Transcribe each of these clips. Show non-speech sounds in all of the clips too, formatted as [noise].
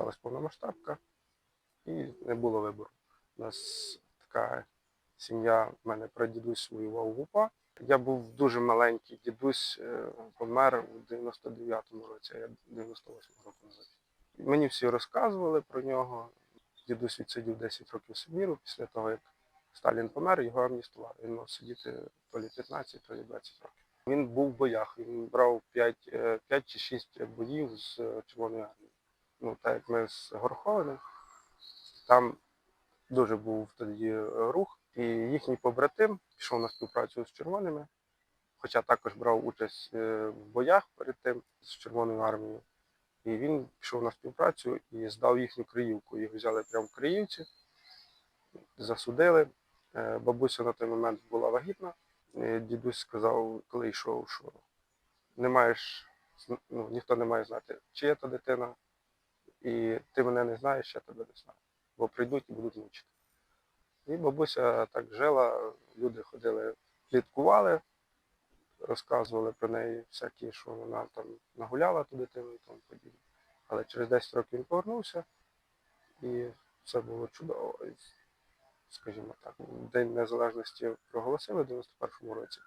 почалась повномасштабка, і не було вибору. У нас така сім'я, в мене прадідусь воював в УПА. Я був дуже маленький, дідусь е, помер у 99-му році, а я 98-го року народився. Мені всі розказували про нього. Дідусь відсидів 10 років Сибіру після того, як Сталін помер, його амністували. Він мав сидіти то лі 15, то лі 20 років. Він був в боях, він брав 5, 5 чи 6 боїв з е, Червоною армією. Ну, так як ми з Гороховиним, там дуже був тоді е, рух, і їхній побратим пішов на співпрацю з червоними, хоча також брав участь е, в боях перед тим з Червоною армією. І він пішов на співпрацю і здав їхню Криївку. Їх взяли прямо в Криївці, засудили. Е, Бабуся на той момент була вагітна. Дідусь сказав, коли йшов, що не маєш, ну, ніхто не має знати, чия то дитина, і ти мене не знаєш, я тебе не знаю. Бо прийдуть і будуть мучити. І бабуся так жила, люди ходили, пліткували, розказували про неї всякі, що вона там нагуляла ту дитину і тому подібне. Але через 10 років він повернувся, і все було чудово. Скажімо так, День Незалежності проголосили в 91-му році,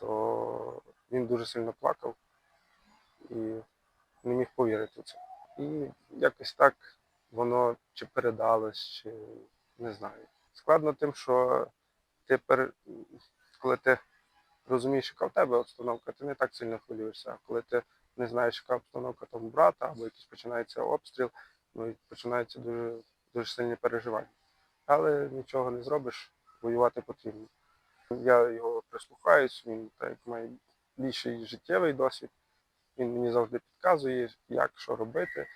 то він дуже сильно плакав і не міг повірити в це. І якось так воно чи передалось, чи не знаю. Складно тим, що ти коли ти розумієш, яка в тебе обстановка, ти не так сильно хвилюєшся. А коли ти не знаєш, яка обстановка там брата, або якийсь починається обстріл, ну і починаються дуже, дуже сильні переживання. Але нічого не зробиш, воювати потрібно. Я його прислухаюсь, він так має більший життєвий досвід. Він мені завжди підказує, як що робити.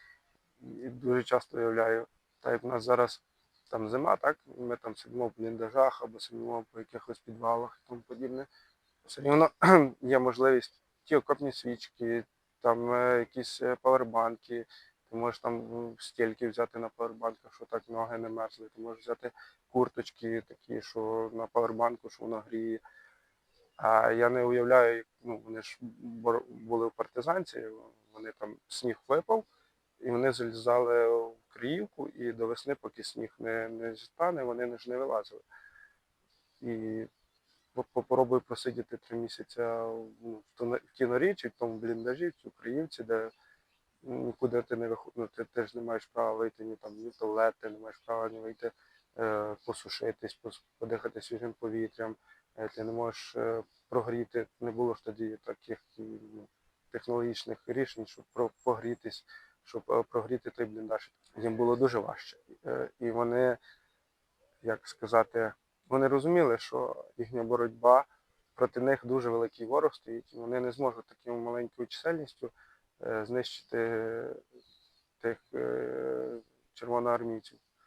І дуже часто уявляю, так як в нас зараз там зима, так ми там сидимо в бліндажах або сидимо по якихось підвалах і тому подібне. Все рівно [clears throat] є можливість ті окопні свічки, там е, якісь е, павербанки. Ти можеш там стільки взяти на павербанках, що так ноги не мерзли. Ти можеш взяти курточки такі, що на павербанку, що воно гріє. А я не уявляю, ну вони ж були в партизанці, вони там сніг випав, і вони залізали в Криївку, і до весни, поки сніг не, не стане, вони ж не вилазили. І по- попробуй просидіти три місяці ну, в тоно- в тому бліндажі, в Криївці, де нікуди ти не виходиш, ну, ти, ж не маєш права вийти ні там ні в туалет, ти не маєш права ні вийти е, посушитись, подихати свіжим повітрям, ти не можеш е, прогріти. Не було ж тоді таких технологічних рішень, щоб погрітись, щоб е, прогріти той бліндаж. Їм було дуже важче. Е, і вони, як сказати, вони розуміли, що їхня боротьба проти них дуже великий ворог стоїть, і вони не зможуть такою маленькою чисельністю е, знищити тих е, червоноармійців.